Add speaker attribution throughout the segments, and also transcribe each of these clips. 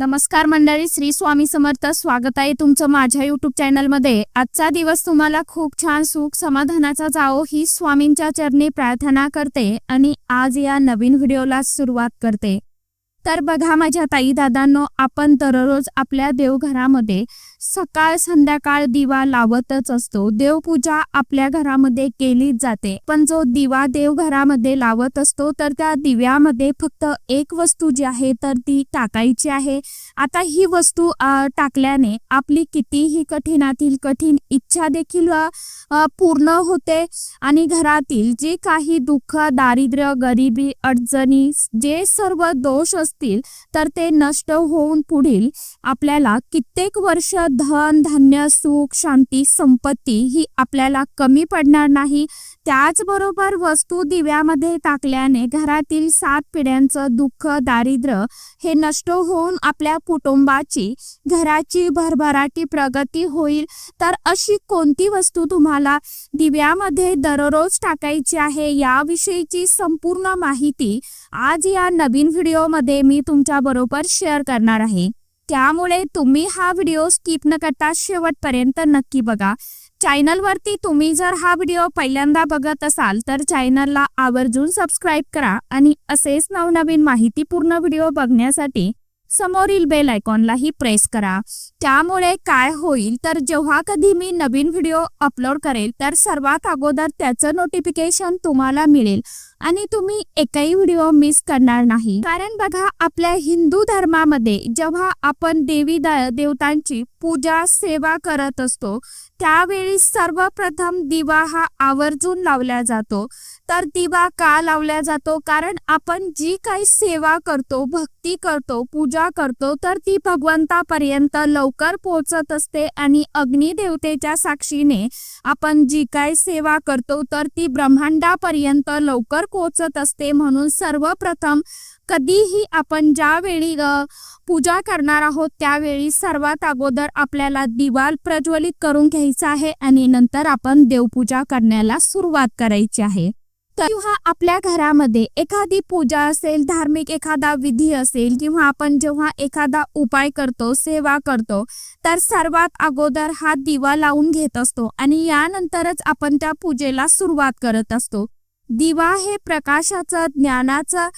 Speaker 1: नमस्कार मंडळी श्री स्वामी समर्थ. स्वागत आहे तुमचं माझ्या युट्यूब चॅनलमध्ये आजचा दिवस तुम्हाला खूप छान सुख समाधानाचा जावो ही स्वामींच्या चरणी प्रार्थना करते आणि आज या नवीन व्हिडिओला सुरुवात करते. तर बघा माझ्या ताई दादांनो आपण दररोज आपल्या देवघरामध्ये सकाळ संध्याकाळ दिवा लावतच असतो. देवपूजा आपल्या घरामध्ये केलीच जाते. पण जो दिवा देवघरामध्ये लावत असतो तर त्या दिव्यामध्ये फक्त एक वस्तू जी आहे तर ती टाकायची आहे. आता ही वस्तू टाकल्याने आपली कितीही कठीणातील कठीण इच्छा देखील पूर्ण होते. आणि घरातील जे काही दुःख दारिद्र्य गरिबी अडचणी जे सर्व दोष असतील तर ते नष्ट होऊन पुढील आपल्याला कित्येक वर्ष धन धान्य सुख शांती संपत्ती ही आपल्याला कमी पडणार नाही. त्याचबरोबर वस्तू दिव्यामध्ये टाकल्याने घरातील सात पिढ्यांचं दुःख दारिद्र्य हे नष्ट होऊन आपल्या कुटुंबाची घराची भरभराटी प्रगती होईल. तर अशी कोणती वस्तू तुम्हाला दिव्यामध्ये दररोज टाकायची आहे याविषयीची संपूर्ण माहिती आज या नवीन व्हिडिओमध्ये मी तुमच्या बरोबर शेअर करणार आहे. त्यामुळे तुम्ही हा व्हिडिओ स्किप न करता शेवटपर्यंत नक्की बघा. चॅनलवरती तुम्ही जर हा व्हिडिओ पहिल्यांदा बघत असाल तर चॅनलला आवर्जून सबस्क्राईब करा आणि असेच नवनवीन माहितीपूर्ण व्हिडिओ बघण्यासाठी समोरील बेल आयकॉनलाही प्रेस करा. त्यामुळे काय होईल तर जेव्हा कधी मी नवीन व्हिडिओ अपलोड करेल तर सर्वात अगोदर त्याचं नोटिफिकेशन तुम्हाला मिळेल आणि तुम्ही एकही व्हिडिओ मिस करणार नाही. कारण बघा आपल्या हिंदू धर्मामध्ये जेव्हा आपण देवी देवतांची पूजा सेवा करत असतो त्यावेळी सर्वप्रथम दिवा हा आवर्जून लावला जातो. तर दिवा का लावल्या जातो? कारण आपण जी काही सेवा करतो भक्ती करतो पूजा करतो तर ती भगवंतापर्यंत लवकर पोहोचत असते आणि अग्निदेवतेच्या साक्षीने आपण जी काही सेवा करतो तर ती ब्रह्मांडापर्यंत लवकर पोहोचत असते. म्हणून सर्वप्रथम कधीही आपण ज्यावेळी पूजा करणार आहोत त्यावेळी सर्वात अगोदर आपल्याला दिवाल प्रज्वलित करून घ्यायचा आहे आणि नंतर आपण देवपूजा करण्याला सुरुवात करायची आहे. किंवा आपल्या घरामध्ये एखादी पूजा असेल धार्मिक एखादा विधी असेल किंवा आपण जेव्हा एखादा उपाय करतो सेवा करतो तर सर्वात अगोदर हा दिवा लावून घेत असतो आणि यानंतरच आपण त्या पूजेला सुरुवात करत असतो. दिवा हे प्रकाशाचं ज्ञानाचं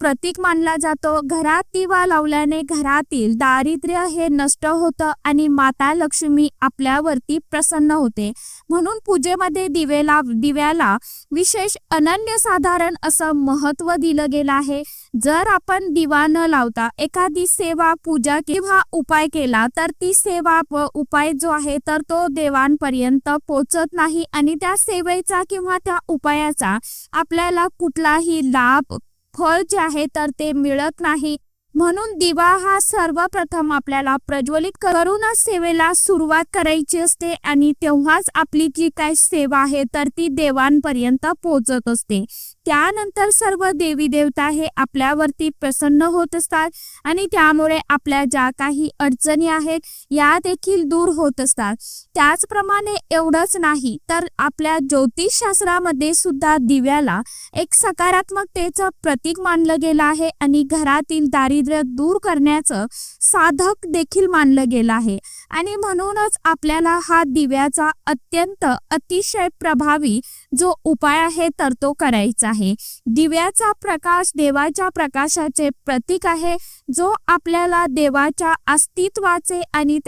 Speaker 1: प्रतीक मानला जातो. घरात दिवा लावल्याने घरातील दारिद्र्य हे नष्ट होतं आणि माता लक्ष्मी आपल्यावरती प्रसन्न होते. म्हणून पूजेमध्ये दिवेला दिव्याला विशेष अनन्यसाधारण असं महत्त्व दिलं गेलं आहे. जर आपण दिवा न लावता एखादी सेवा पूजा किंवा उपाय केला तर ती सेवा उपाय जो आहे तर तो देवांपर्यंत पोचत नाही आणि त्या सेवेचा किंवा त्या उपायाचा आपल्याला कुठलाही लाभ फळ जे आहे तर ते मिळत नाही. म्हणून दिवा हा सर्वप्रथम आपल्याला प्रज्वलित करूनच सेवेला सुरुवात करायची असते आणि तेव्हाच आपली जी काही सेवा आहे तर ती देवांपर्यंत पोहोचत असते. त्यानंतर सर्व देवी देवता हे आपल्यावरती प्रसन्न होत असतात आणि त्यामुळे आपल्या ज्या काही अडचणी आहेत या देखील दूर होत असतात. त्याचप्रमाणे एवढंच नाही तर आपल्या ज्योतिषशास्त्रामध्ये सुद्धा दिव्याला एक सकारात्मकतेचं प्रतीक मानलं गेलं आहे आणि घरातील दारिद्र्य दूर करण्याचं साधक देखील मानलं गेलं आहे. आणि म्हणूनच आपल्याला हा दिव्याचा अत्यंत अतिशय प्रभावी जो उपाय आहे तर तो करायचा आहे. दिव्याचा प्रकाश देवाच्या प्रकाशाचे प्रतीक आहे. जो आपल्याला देवाच्या अस्तित्वाचे आणि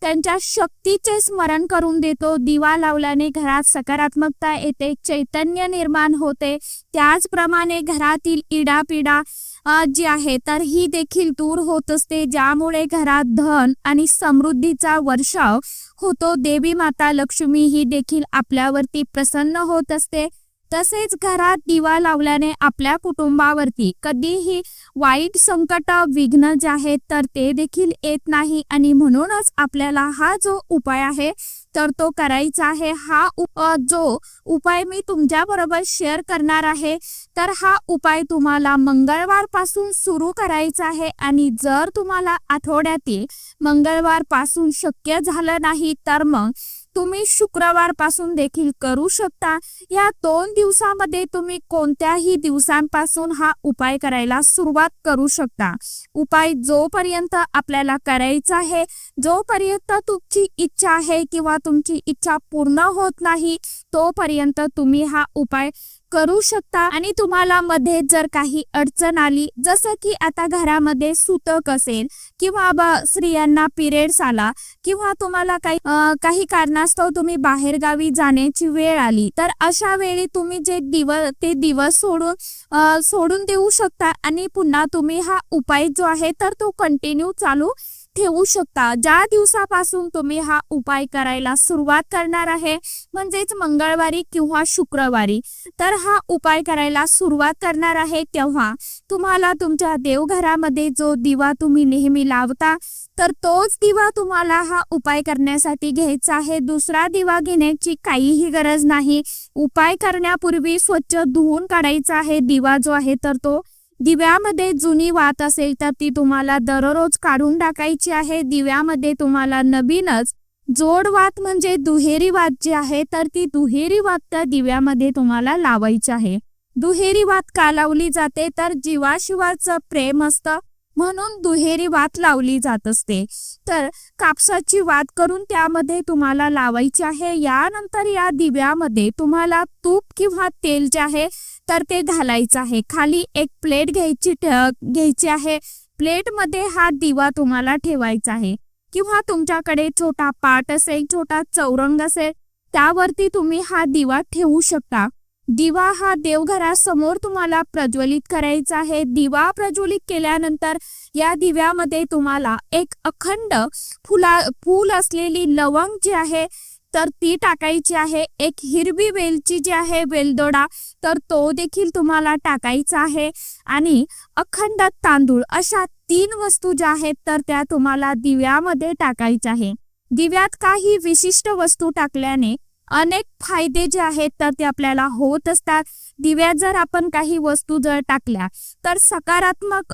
Speaker 1: त्यांच्या शक्तीचे स्मरण करून देतो. दिवा लावल्याने घरात सकारात्मकता येते. चैतन्य निर्माण होते. त्याचप्रमाणे घरातील इडापिडा जी आहे तर ही देखील दूर होत असते ज्यामुळे घरात धन आणि समृद्धीचा वर्षाव होतो. देवी माता लक्ष्मी ही देखील आपल्यावरती प्रसन्न होत असते. तसेच घरात दिवा लावल्याने आपल्या कुटुंबावरती कधीही वाईट संकट विघ्न जे आहेत तर ते देखील येत नाही. आणि म्हणूनच आपल्याला हा जो उपाय आहे तर तो करायचा आहे. हा उप जो उपाय मी तुमच्या बरोबर शेअर करणार आहे तर हा उपाय तुम्हाला मंगळवारपासून सुरू करायचा आहे आणि जर तुम्हाला आठवड्यातील मंगळवारपासून शक्य झालं नाही तर मग तुम्ही शुक्रवारपासून देखील करू शकता. या दोन दिवसामध्ये तुम्ही कोणत्याही दिवसांपासून हा उपाय करायला सुरुवात करू शकता. उपाय जोपर्यंत आपल्याला करायचा आहे जोपर्यंत तुमची इच्छा आहे किंवा तुमची इच्छा पूर्ण होत नाही तोपर्यंत तुम्ही हा उपाय करू शकता. आणि तुम्हाला मध्ये जर काही अडचण आली जसं की आता घरामध्ये सुतक असेल किंवा स्त्रियांना पिरियड्स आला किंवा तुम्हाला काही काही कारणास्तव तुम्ही बाहेरगावी जाण्याची वेळ आली तर अशा वेळी तुम्ही जे दिवस ते दिवस सोडून सोडून देऊ शकता. आणि पुन्हा तुम्ही हा उपाय जो आहे तर तो कंटिन्यू चालू ठेवू शकता. ज्या दिवसापासून तुम्ही हा उपाय करायला सुरुवात करणार आहे म्हणजेच मंगळवारी किंवा शुक्रवारी तर हा उपाय करायला सुरुवात करणार आहे तेव्हा तुम्हाला तुमच्या देवघरामध्ये जो दिवा तुम्ही नेहमी लावता तर तोच दिवा तुम्हाला हा उपाय करण्यासाठी घ्यायचा आहे. दुसरा दिवा घेण्याची काहीही गरज नाही. उपाय करण्यापूर्वी स्वच्छ धुवून काढायचा आहे. दिवा जो आहे तर तो दिव्यामध्ये जुनी वात असेल तर ती तुम्हाला दररोज काढून टाकायची आहे. दिव्यामध्ये तुम्हाला नवीनच जोड वात म्हणजे दुहेरी वात जी आहे तर ती दुहेरी वात त्या दिव्यामध्ये तुम्हाला लावायची आहे. दुहेरी वात का लावली जाते? तर जीवाशिवाचं प्रेम असतं म्हणून दुहेरी वात लावली जात असते. तर कापसाची वात करून त्यामध्ये तुम्हाला लावायची आहे. यानंतर या दिव्यामध्ये तुम्हाला तूप किंवा तेल जे आहे तर ते घालायचं आहे. खाली एक प्लेट घ्यायची घ्यायची आहे. प्लेटमध्ये हा दिवा तुम्हाला ठेवायचा आहे. किंवा तुमच्याकडे छोटा पाट असेल छोटा चौरंग असेल त्यावरती तुम्ही हा दिवा ठेवू शकता. दिवा हा देवघरासमोर तुम्हाला प्रज्वलित करायचा आहे. दिवा प्रज्वलित केल्यानंतर या दिव्यामध्ये तुम्हाला एक अखंड फुला फूल असलेली लवंग जी आहे तर ती टाकायची आहे एक हिरवी वेलची जी आहे वेलदोडा तर तो देखील तुम्हाला टाकायचा आहे. आणि अखंड तांदूळ अशा तीन वस्तू ज्या आहेत तर त्या तुम्हाला दिव्यामध्ये टाकायच्या आहे. दिव्यात काही विशिष्ट वस्तू टाकल्याने अनेक फायदे जे आहेत तर ते आपल्याला होत असतात. दिव्यात जर आपण काही वस्तू जर टाकल्या तर सकारात्मक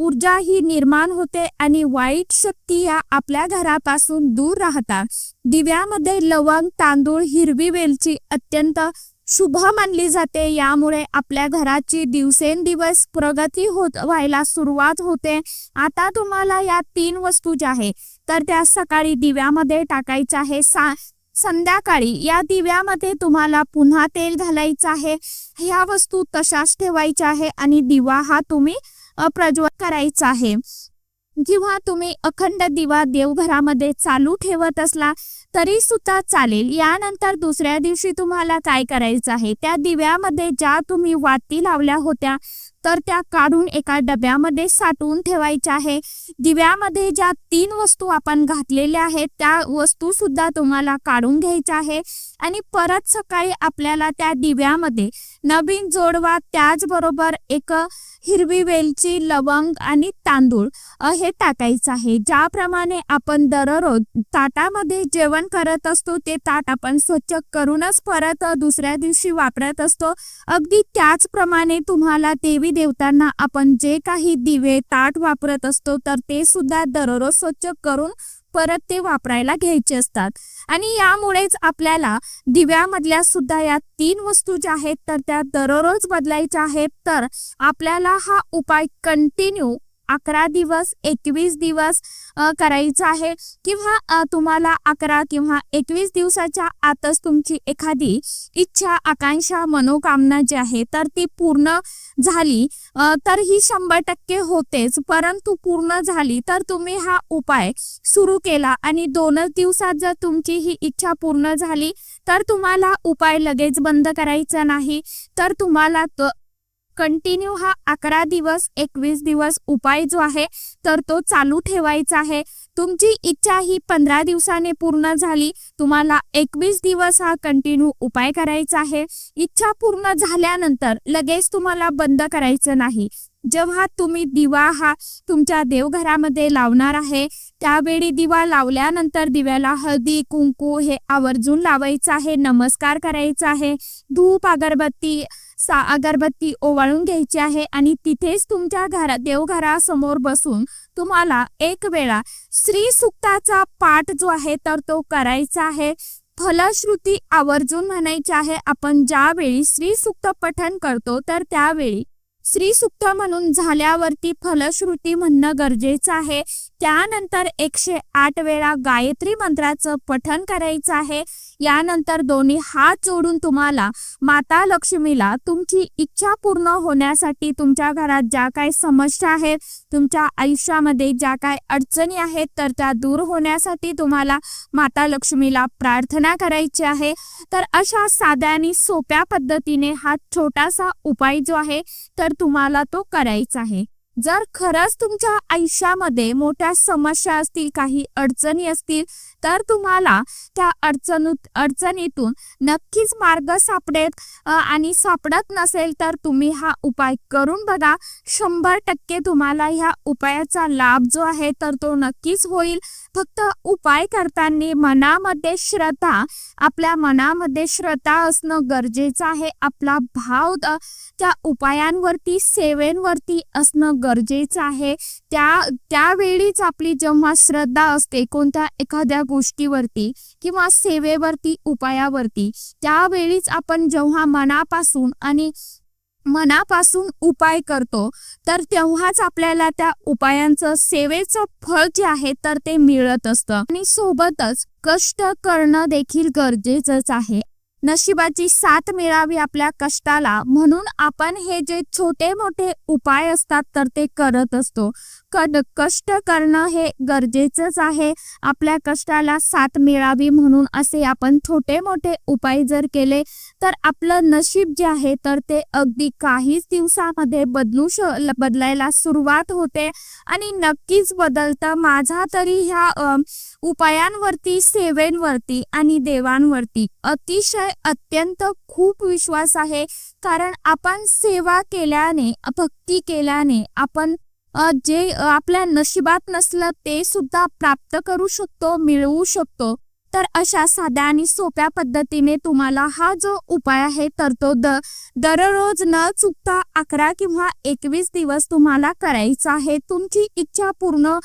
Speaker 1: ऊर्जा ही निर्माण होते आणि वाईट शक्ती या आपल्या घरापासून दूर राहतात. दिव्यामध्ये लवंग तांदूळ हिरवी वेलची अत्यंत शुभ मानली जाते. यामुळे आपल्या घराची दिवसेंदिवस प्रगती होत व्हायला सुरुवात होते. आता तुम्हाला या तीन वस्तू ज्या आहे तर त्या सकाळी दिव्यामध्ये टाकायच्या आहे सा संध्याकाळी या दिव्यामध्ये तुम्हाला पुन्हा तेल घालायचं आहे. ह्या वस्तू तशाच ठेवायच्या आहे आणि दिवा हा तुम्ही प्रज्वल करायचं करायचा आहे. किंवा तुम्ही अखंड दिवा देवघरामध्ये चालू ठेवत असला तरी सुद्धा चालेल. यानंतर दुसऱ्या दिवशी तुम्हाला काय करायचं आहे? त्या दिव्यामध्ये ज्या तुम्ही वाती लावल्या होत्या तर त्या काढून एका डब्यामध्ये साठवून ठेवायच्या आहे. दिव्यामध्ये ज्या तीन वस्तू आपण घातलेल्या आहेत त्या वस्तू सुद्धा तुम्हाला काढून घ्यायच्या आहे. आणि परत सकाळी आपल्याला त्या दिव्यामध्ये नवीन जोडवा त्याचबरोबर एक हिरवी वेलची लवंग आणि तांदूळ हे टाकायचं आहे. ज्याप्रमाणे आपण दररोज ताटामध्ये जेवण करत असतो ते ताट आपण स्वच्छ करूनच परत दुसऱ्या दिवशी वापरत असतो. अगदी त्याचप्रमाणे तुम्हाला देवी देवतांना आपण जे काही दिवे ताट वापरत असतो तर ते सुद्धा दररोज स्वच्छ करून परत ते वापरायला घ्यायचे असतात. आणि यामुळेच आपल्याला दिव्यामधल्या सुद्धा या तीन वस्तू ज्या आहेत तर त्या दररोज बदलायच्या आहेत तर आपल्याला हा उपाय कंटिन्यू अकरा दिवस एकवीस दिवस करायचं करायचा आहे. किंवा तुम्हाला अकरा किंवा एकवीस दिवसाच्या आतच तुमची एखादी इच्छा आकांक्षा मनोकामना जी आहे तर ती पूर्ण झाली तर ही शंभर टक्के होतेच. परंतु पूर्ण झाली तर तुम्ही हा उपाय सुरू केला आणि दोनच दिवसात जर तुमची ही इच्छा पूर्ण झाली तर तुम्हाला उपाय लगेच बंद करायचा नाही. तर तुम्हाला कंटिन्यू हा अकरा दिवस एकवीस दिवस उपाय जो आहे तर तो चालू ठेवायचा आहे. तुमची इच्छा ही पंधरा दिवसाने पूर्ण झाली तुम्हाला एकवीस दिवस हा कंटिन्यू उपाय करायचा आहे. इच्छा पूर्ण झाल्यानंतर लगेच तुम्हाला बंद करायचं नाही. जेव्हा तुम्ही दिवा हा तुमच्या देवघरामध्ये लावणार आहे त्यावेळी दिवा लावल्यानंतर दिव्याला हळदी कुंकू हे आवर्जून लावायचं आहे नमस्कार करायचा आहे. धूप अगरबत्ती सा अगरबत्ती ओवाळून घ्यायची आहे आणि तिथेच तुमच्या घरा देवघरासमोर बसून तुम्हाला एक वेळा श्री सुक्ताचा पाठ जो आहे तर तो करायचा आहे. फलश्रुती आवर्जून म्हणायची आहे आपण ज्यावेळी श्री सुक्त पठन करतो तर त्यावेळी श्री सुक्त म्हणून झाल्यावरती फलश्रुती म्हणणं गरजेचं आहे. त्यानंतर एकशे आठ वेळा गायत्री मंत्राचं पठन करायचं आहे. यानंतर दोन्ही हात जोडून तुम्हाला माता लक्ष्मीला तुमची इच्छा पूर्ण होण्यासाठी तुमच्या घरात ज्या काही समस्या आहेत तुमच्या आयुष्यामध्ये ज्या काय अडचणी आहेत तर त्या दूर होण्यासाठी तुम्हाला माता लक्ष्मीला प्रार्थना करायची आहे. तर अशा साध्या आणि सोप्या पद्धतीने हा छोटासा उपाय जो आहे तर तुम्हाला तो करायचा आहे. जर खरंच तुमच्या आयुष्यामध्ये मोठ्या समस्या असतील काही अडचणी असतील तर तुम्हाला त्या अडचणीत अडचणीतून नक्कीच मार्ग सापडेल आणि सापडत नसेल तर तुम्ही हा उपाय करून बघा. शंभर टक्के तुम्हाला ह्या उपायाचा लाभ जो आहे तर तो नक्कीच होईल. फक्त उपाय करताना मनामध्ये श्रद्धा आपल्या मनामध्ये श्रद्धा असणं गरजेचं आहे. आपला भाव त्या उपायांवरती सेवेंवरती असणं गरजेचं आहे. त्या त्यावेळीच आपली जेव्हा श्रद्धा असते कोणत्या एखाद्या गोष्टीवरती किंवा सेवेवरती उपायावरती त्यावेळीच आपण जेव्हा मनापासून आणि मनापासून उपाय करतो तर तेव्हाच आपल्याला त्या उपायांचं सेवेचं फळ जे आहे तर ते मिळत असतं. आणि सोबतच कष्ट करणं देखील गरजेचंच आहे. नशिबाची साथ मिळावी आपल्या कष्टाला म्हणून आपण हे जे छोटे मोठे उपाय असतात तर ते करत असतो. कड कष्ट करणं हे गरजेचंच आहे. आपल्या कष्टाला साथ मिळावी म्हणून असे आपण छोटे मोठे उपाय जर केले तर आपलं नशीब जे आहे तर ते अगदी काहीच दिवसामध्ये बदलू श बदलायला सुरुवात होते. आणि नक्कीच बदलतं माझा तरी ह्या उपायांवरती सेवेंवरती आणि देवांवरती अतिशय अत्यंत खूप विश्वास आहे. कारण आपण सेवा केल्याने भक्ती केल्याने आपण जे आपल्या नशिबात नसलं ते सुद्धा प्राप्त करू शकतो मिळवू शकतो. तर अशा साध्या आणि सोप्या पद्धतीने तुम्हाला हा जो उपाय आहे तर तो द दररोज न चुकता अकरा किंवा एकवीस दिवस तुम्हाला करायचा आहे. तुमची इच्छा पूर्ण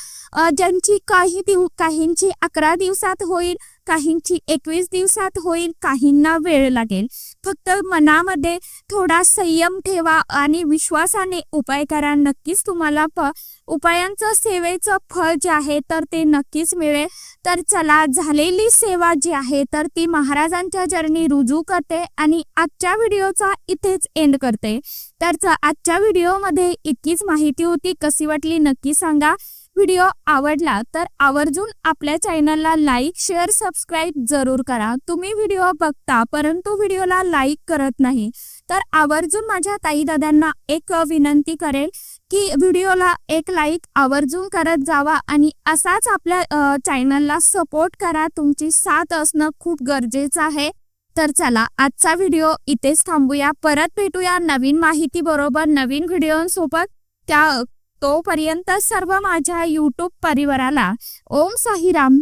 Speaker 1: ज्यांची काही दिव काहींची अकरा दिवसात होईल काहींची एकवीस दिवसात होईल काहींना वेळ लागेल. फक्त मनामध्ये थोडा संयम ठेवा आणि विश्वासाने उपाय करा. नक्कीच तुम्हाला प उपायांचं सेवेचं फळ जे आहे तर ते नक्कीच मिळेल. तर चला झालेली सेवा जी आहे तर ती महाराजांच्या चरणी रुजू करते आणि आजच्या व्हिडिओचा इथेच एंड करते. तर आजच्या व्हिडिओमध्ये इतकीच माहिती होती. कशी वाटली नक्की सांगा. व्हिडिओ आवडला तर आवर्जून आपल्या चॅनलला लाईक शेअर सबस्क्राईब जरूर करा. तुम्ही व्हिडिओ बघता परंतु व्हिडिओला लाईक करत नाही तर आवर्जून माझ्या ताई दादांना एक विनंती करेल की व्हिडिओला एक लाईक आवर्जून करत जावा आणि असाच आपल्या चॅनलला सपोर्ट करा. तुमची साथ असणं खूप गरजेचं आहे. तर चला आजचा व्हिडिओ इथेच थांबूया. परत भेटूया नवीन माहिती बरोबर नवीन व्हिडिओसोबत. त्या तोपर्यंत सर्व माझ्या यूट्यूब परिवाराला ओम साईराम.